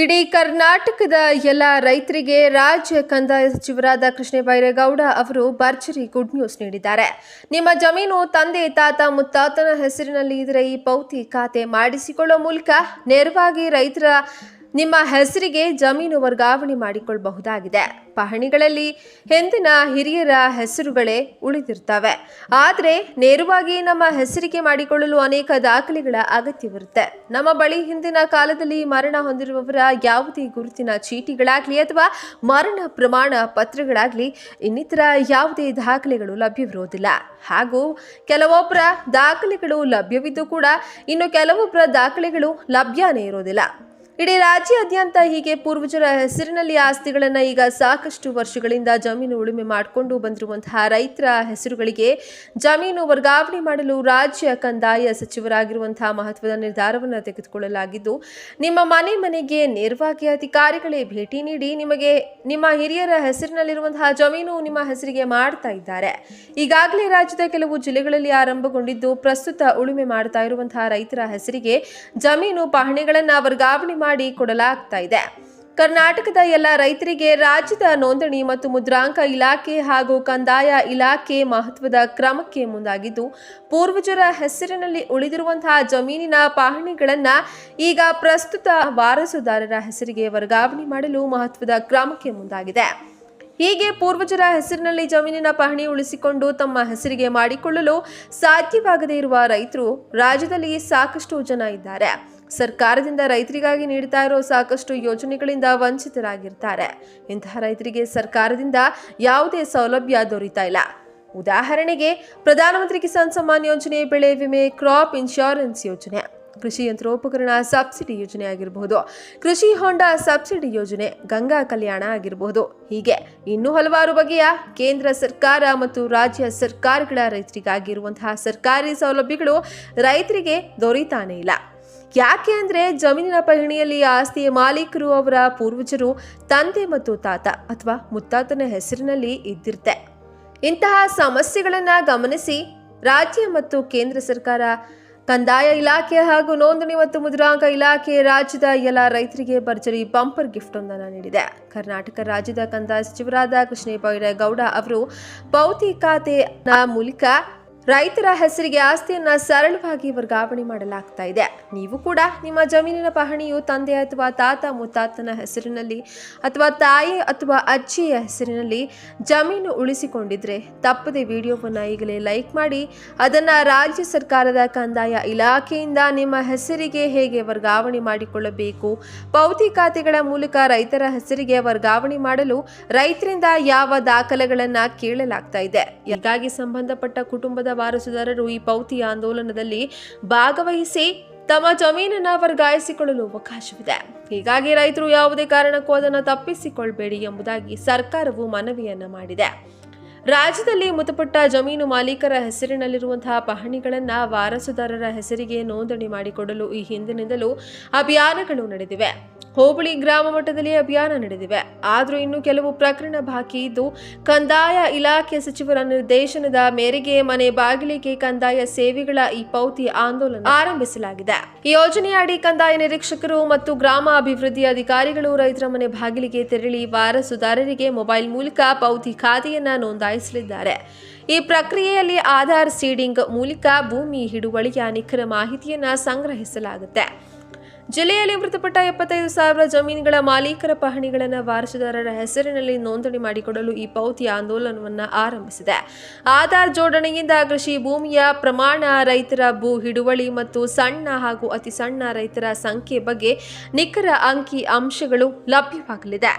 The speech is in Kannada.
ಇಡೀ ಕರ್ನಾಟಕದ ಎಲ್ಲ ರೈತರಿಗೆ ರಾಜ್ಯ ಕಂದಾಯ ಸಚಿವರಾದ ಕೃಷ್ಣ ಬೈರೇಗೌಡ ಅವರು ಭರ್ಜರಿ ಗುಡ್ ನ್ಯೂಸ್ ನೀಡಿದ್ದಾರೆ. ನಿಮ್ಮ ಜಮೀನು ತಂದೆ, ತಾತ, ಮುತ್ತಾತನ ಹೆಸರಿನಲ್ಲಿ ಇದ್ರೆ ಈ ಪೌತಿ ಖಾತೆ ಮಾಡಿಸಿಕೊಳ್ಳುವ ಮೂಲಕ ನೇರವಾಗಿ ರೈತರ ನಿಮ್ಮ ಹೆಸರಿಗೆ ಜಮೀನು ವರ್ಗಾವಣೆ ಮಾಡಿಕೊಳ್ಳಬಹುದಾಗಿದೆ ಪಹಣಿಗಳಲ್ಲಿ ಹಿಂದಿನ ಹಿರಿಯರ ಹೆಸರುಗಳೇ ಉಳಿದಿರ್ತವೆ. ಆದರೆ ನೇರವಾಗಿ ನಮ್ಮ ಹೆಸರಿಗೆ ಮಾಡಿಕೊಳ್ಳಲು ಅನೇಕ ದಾಖಲೆಗಳ ಅಗತ್ಯವಿರುತ್ತೆ. ನಮ್ಮ ಬಳಿ ಹಿಂದಿನ ಕಾಲದಲ್ಲಿ ಮರಣ ಹೊಂದಿರುವವರ ಯಾವುದೇ ಗುರುತಿನ ಚೀಟಿಗಳಾಗಲಿ ಅಥವಾ ಮರಣ ಪ್ರಮಾಣ ಪತ್ರಗಳಾಗಲಿ ಇನ್ನಿತರ ಯಾವುದೇ ದಾಖಲೆಗಳು ಲಭ್ಯವಿರುವುದಿಲ್ಲ ಹಾಗೂ ಕೆಲವೊಬ್ಬರ ದಾಖಲೆಗಳು ಲಭ್ಯವಿದ್ದು ಕೂಡ ಇನ್ನು ಕೆಲವೊಬ್ಬರ ದಾಖಲೆಗಳು ಲಭ್ಯನೇ ಇರೋದಿಲ್ಲ. ಇಡೀ ರಾಜ್ಯಾದ್ಯಂತ ಹೀಗೆ ಪೂರ್ವಜರ ಹೆಸರಿನಲ್ಲಿ ಆಸ್ತಿಗಳನ್ನು ಈಗ ಸಾಕಷ್ಟು ವರ್ಷಗಳಿಂದ ಜಮೀನು ಉಳುಮೆ ಮಾಡಿಕೊಂಡು ಬಂದಿರುವಂತಹ ರೈತರ ಹೆಸರುಗಳಿಗೆ ಜಮೀನು ವರ್ಗಾವಣೆ ಮಾಡಲು ರಾಜ್ಯ ಕಂದಾಯ ಸಚಿವರಾಗಿರುವಂತಹ ಮಹತ್ವದ ನಿರ್ಧಾರವನ್ನು ತೆಗೆದುಕೊಳ್ಳಲಾಗಿದ್ದು, ನಿಮ್ಮ ಮನೆ ಮನೆಗೆ ನೇರವಾಗಿ ಅಧಿಕಾರಿಗಳೇ ಭೇಟಿ ನೀಡಿ ನಿಮಗೆ ನಿಮ್ಮ ಹಿರಿಯರ ಹೆಸರಿನಲ್ಲಿರುವಂತಹ ಜಮೀನು ನಿಮ್ಮ ಹೆಸರಿಗೆ ಮಾಡ್ತಾ ಇದ್ದಾರೆ. ಈಗಾಗಲೇ ರಾಜ್ಯದ ಕೆಲವು ಜಿಲ್ಲೆಗಳಲ್ಲಿ ಆರಂಭಗೊಂಡಿದ್ದು, ಪ್ರಸ್ತುತ ಉಳುಮೆ ಮಾಡ್ತಾ ಇರುವಂತಹ ರೈತರ ಹೆಸರಿಗೆ ಜಮೀನು ಪಹಣಿಗಳನ್ನು ವರ್ಗಾವಣೆ ಮಾಡಿ ಕೊಡಲಾಗ್ತಾ ಇದೆ. ಕರ್ನಾಟಕದ ಎಲ್ಲ ರೈತರಿಗೆ ರಾಜ್ಯದ ನೋಂದಣಿ ಮತ್ತು ಮುದ್ರಾಂಕ ಇಲಾಖೆ ಹಾಗೂ ಕಂದಾಯ ಇಲಾಖೆ ಮಹತ್ವದ ಕ್ರಮಕ್ಕೆ ಮುಂದಾಗಿದ್ದು, ಪೂರ್ವಜರ ಹೆಸರಿನಲ್ಲಿ ಉಳಿದಿರುವಂತಹ ಜಮೀನಿನ ಪಹಣಿಗಳನ್ನು ಈಗ ಪ್ರಸ್ತುತ ವಾರಸುದಾರರ ಹೆಸರಿಗೆ ವರ್ಗಾವಣೆ ಮಾಡಲು ಮಹತ್ವದ ಕ್ರಮಕ್ಕೆ ಮುಂದಾಗಿದೆ. ಹೀಗೆ ಪೂರ್ವಜರ ಹೆಸರಿನಲ್ಲಿ ಜಮೀನಿನ ಪಹಣಿ ಉಳಿಸಿಕೊಂಡು ತಮ್ಮ ಹೆಸರಿಗೆ ಮಾಡಿಕೊಳ್ಳಲು ಸಾಧ್ಯವಾಗದೇ ಇರುವ ರೈತರು ರಾಜ್ಯದಲ್ಲಿ ಸಾಕಷ್ಟು ಜನ ಇದ್ದಾರೆ. ಸರ್ಕಾರದಿಂದ ರೈತರಿಗಾಗಿ ನೀಡ್ತಾ ಇರೋ ಸಾಕಷ್ಟು ಯೋಜನೆಗಳಿಂದ ವಂಚಿತರಾಗಿರ್ತಾರೆ. ಇಂತಹ ರೈತರಿಗೆ ಸರ್ಕಾರದಿಂದ ಯಾವುದೇ ಸೌಲಭ್ಯ ದೊರೀತಾ ಇಲ್ಲ. ಉದಾಹರಣೆಗೆ, ಪ್ರಧಾನಮಂತ್ರಿ ಕಿಸಾನ್ ಸಮ್ಮಾನ್ ಯೋಜನೆ ಬೆಳೆ ವಿಮೆ ಕ್ರಾಪ್ ಇನ್ಶೂರೆನ್ಸ್ ಯೋಜನೆ. ಕೃಷಿ ಯಂತ್ರೋಪಕರಣ ಸಬ್ಸಿಡಿ ಯೋಜನೆ ಆಗಿರಬಹುದು. ಕೃಷಿ ಹೊಂಡ ಸಬ್ಸಿಡಿ ಯೋಜನೆ, ಗಂಗಾ ಕಲ್ಯಾಣ ಆಗಿರಬಹುದು. ಹೀಗೆ ಇನ್ನೂ ಹಲವಾರು ಬಗೆಯ ಕೇಂದ್ರ ಸರ್ಕಾರ ಮತ್ತು ರಾಜ್ಯ ಸರ್ಕಾರಗಳ ರೈತರಿಗಾಗಿರುವಂತಹ ಸರ್ಕಾರಿ ಸೌಲಭ್ಯಗಳು ರೈತರಿಗೆ ದೊರೀತಾನೇ ಇಲ್ಲ. ಯಾಕೆ ಅಂದರೆ ಜಮೀನಿನ ಪಹಣಿಯಲ್ಲಿ ಆಸ್ತಿಯ ಮಾಲೀಕರು ಅವರ ಪೂರ್ವಜರು, ತಂದೆ ಮತ್ತು ತಾತ ಅಥವಾ ಮುತ್ತಾತನ ಹೆಸರಿನಲ್ಲಿ ಇದ್ದಿರುತ್ತೆ. ಇಂತಹ ಸಮಸ್ಯೆಗಳನ್ನು ಗಮನಿಸಿ ರಾಜ್ಯ ಮತ್ತು ಕೇಂದ್ರ ಸರ್ಕಾರ, ಕಂದಾಯ ಇಲಾಖೆ ಹಾಗೂ ನೋಂದಣಿ ಮತ್ತು ಮುದ್ರಾಂಕ ಇಲಾಖೆ ರಾಜ್ಯದ ಎಲ್ಲ ರೈತರಿಗೆ ಭರ್ಜರಿ ಬಂಪರ್ ಗಿಫ್ಟ್ ಒಂದನ್ನು ನೀಡಿದೆ. ಕರ್ನಾಟಕ ರಾಜ್ಯದ ಕಂದಾಯ ಸಚಿವರಾದ ಕೃಷ್ಣ ಬೈರೇಗೌಡ ಅವರು ಪೌತಿ ಖಾತೆ ಮೂಲಕ ರೈತರ ಹೆಸರಿಗೆ ಆಸ್ತಿಯನ್ನ ಸರಳವಾಗಿ ವರ್ಗಾವಣೆ ಮಾಡಲಾಗ್ತಾ ಇದೆ. ನೀವು ಕೂಡ ನಿಮ್ಮ ಜಮೀನಿನ ಪಹಣಿಯು ತಂದೆ ಅಥವಾ ತಾತ ಮುತ್ತಾತನ ಹೆಸರಿನಲ್ಲಿ ಅಥವಾ ತಾಯಿ ಅಥವಾ ಅಜ್ಜಿಯ ಹೆಸರಿನಲ್ಲಿ ಜಮೀನು ಉಳಿಸಿಕೊಂಡಿದ್ರೆ ತಪ್ಪದೆ ವಿಡಿಯೋವನ್ನು ಈಗಲೇ ಲೈಕ್ ಮಾಡಿ, ಅದನ್ನು ರಾಜ್ಯ ಸರ್ಕಾರದ ಕಂದಾಯ ಇಲಾಖೆಯಿಂದ ನಿಮ್ಮ ಹೆಸರಿಗೆ ಹೇಗೆ ವರ್ಗಾವಣೆ ಮಾಡಿಕೊಳ್ಳಬೇಕು, ಪೌತಿ ಖಾತೆಗಳ ಮೂಲಕ ರೈತರ ಹೆಸರಿಗೆ ವರ್ಗಾವಣೆ ಮಾಡಲು ರೈತರಿಂದ ಯಾವ ದಾಖಲೆಗಳನ್ನು ಕೇಳಲಾಗ್ತಾ ಇದೆ. ಹೀಗಾಗಿ ಸಂಬಂಧಪಟ್ಟ ಕುಟುಂಬದ ವಾರಸುದಾರರು ಈ ಪೌತಿ ಆಂದೋಲನದಲ್ಲಿ ಭಾಗವಹಿಸಿ ತಮ್ಮ ಜಮೀನನ್ನು ವರ್ಗಾಯಿಸಿಕೊಳ್ಳಲು ಅವಕಾಶವಿದೆ. ಹೀಗಾಗಿ ರೈತರು ಯಾವುದೇ ಕಾರಣಕ್ಕೂ ಅದನ್ನು ತಪ್ಪಿಸಿಕೊಳ್ಬೇಡಿ ಎಂಬುದಾಗಿ ಸರ್ಕಾರವು ಮನವಿಯನ್ನ ಮಾಡಿದೆ. ರಾಜ್ಯದಲ್ಲಿ ಮೃತಪಟ್ಟ ಜಮೀನು ಮಾಲೀಕರ ಹೆಸರಿನಲ್ಲಿರುವಂತಹ ಪಹಣಿಗಳನ್ನು ವಾರಸುದಾರರ ಹೆಸರಿಗೆ ನೋಂದಣಿ ಮಾಡಿಕೊಡಲು ಈ ಹಿಂದಿನಿಂದಲೂ ಅಭಿಯಾನಗಳು ನಡೆದಿವೆ. ಹೋಬಳಿ ಗ್ರಾಮ ಮಟ್ಟದಲ್ಲಿ ಅಭಿಯಾನ ನಡೆದಿವೆ. ಆದರೂ ಇನ್ನು ಕೆಲವು ಪ್ರಕರಣ ಬಾಕಿ ಇದ್ದು, ಕಂದಾಯ ಇಲಾಖೆ ಸಚಿವರ ನಿರ್ದೇಶನದ ಮೇರೆಗೆ ಮನೆ ಬಾಗಿಲಿಗೆ ಕಂದಾಯ ಸೇವೆಗಳ ಈ ಪೌತಿ ಆಂದೋಲನ ಆರಂಭಿಸಲಾಗಿದೆ. ಈ ಯೋಜನೆಯಡಿ ಕಂದಾಯ ನಿರೀಕ್ಷಕರು ಮತ್ತು ಗ್ರಾಮ ಅಭಿವೃದ್ಧಿ ಅಧಿಕಾರಿಗಳು ರೈತರ ಮನೆ ಬಾಗಿಲಿಗೆ ತೆರಳಿ ವಾರಸುದಾರರಿಗೆ ಮೊಬೈಲ್ ಮೂಲಕ ಪೌತಿ ಖಾತೆಯನ್ನ ನೋಂದಾಯಿಸಲಿದ್ದಾರೆ. ಈ ಪ್ರಕ್ರಿಯೆಯಲ್ಲಿ ಆಧಾರ್ ಸೀಡಿಂಗ್ ಮೂಲಕ ಭೂಮಿ ಹಿಡುವಳಿಯ ನಿಖರ ಮಾಹಿತಿಯನ್ನ ಸಂಗ್ರಹಿಸಲಾಗುತ್ತೆ. ಜಿಲ್ಲೆಯಲ್ಲಿ ಮೃತಪಟ್ಟ ಎಪ್ಪತ್ತೈದು ಸಾವಿರ ಜಮೀನುಗಳ ಮಾಲೀಕರ ಪಹಣಿಗಳನ್ನು ವಾರಸುದಾರರ ಹೆಸರಿನಲ್ಲಿ ನೋಂದಣಿ ಮಾಡಿಕೊಡಲು ಈ ಪೌತಿ ಆಂದೋಲನವನ್ನು ಆರಂಭಿಸಿದೆ. ಆಧಾರ್ ಜೋಡಣೆಯಿಂದ ಕೃಷಿ ಭೂಮಿಯ ಪ್ರಮಾಣ, ರೈತರ ಭೂ ಹಿಡುವಳಿ ಮತ್ತು ಸಣ್ಣ ಹಾಗೂ ಅತಿ ಸಣ್ಣ ರೈತರ ಸಂಖ್ಯೆ ಬಗ್ಗೆ ನಿಖರ ಅಂಕಿ ಅಂಶಗಳು ಲಭ್ಯವಾಗಲಿದೆ.